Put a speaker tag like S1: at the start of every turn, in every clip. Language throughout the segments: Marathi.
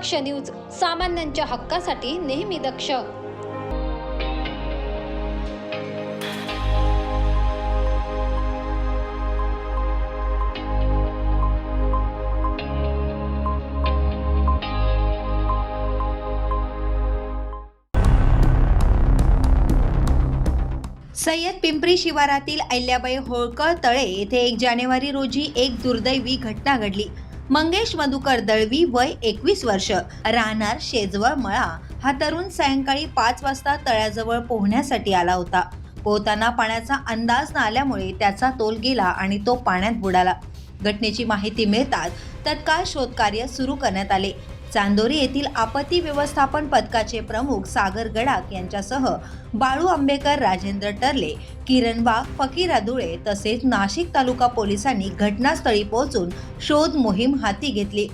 S1: दक्ष न्यूज सामान्यांच्या हक्कासाठी नेहमी दक्ष.
S2: सय्यद पिंपरी शिवारातील अहिल्याबाई होळकर तळे येथे एक जानेवारी रोजी एक दुर्दैवी घटना घडली. मंगेश मधुकर दळवी वय एकवीस वर्ष. राहणार शेजवळ मळा. हा तरुण सायंकाळी पाच वाजता तळ्याजवळ पोहण्यासाठी आला होता. पोहताना पाण्याचा अंदाज न आल्यामुळे त्याचा तोल गेला आणि तो पाण्यात बुडाला. घटनेची माहिती मिळताच तत्काळ शोधकार्य सुरू करण्यात आले. चांदोरी येथील आपत्ती व्यवस्थापन पथकाचे प्रमुख सागर गडाक यांच्यासह बाळू आंबेकर राजेंद्र टरले किरण वाघ फकीर अधुळे तसेच नाशिक तालुका पोलिसांनी घटनास्थळी पोहोचून शोध मोहीम हाती घेतली.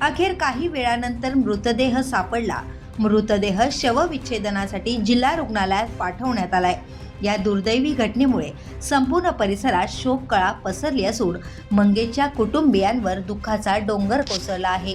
S2: अखेर काही वेळानंतर मृतदेह सापडला. मृतदेह शवविच्छेदनासाठी जिल्हा रुग्णालयात पाठवण्यात आलाय. या दुर्दैवी घटनेमुळे संपूर्ण परिसरात शोककळा पसरली असून मंगेशच्या कुटुंबियांवर दुःखाचा डोंगर कोसळला आहे.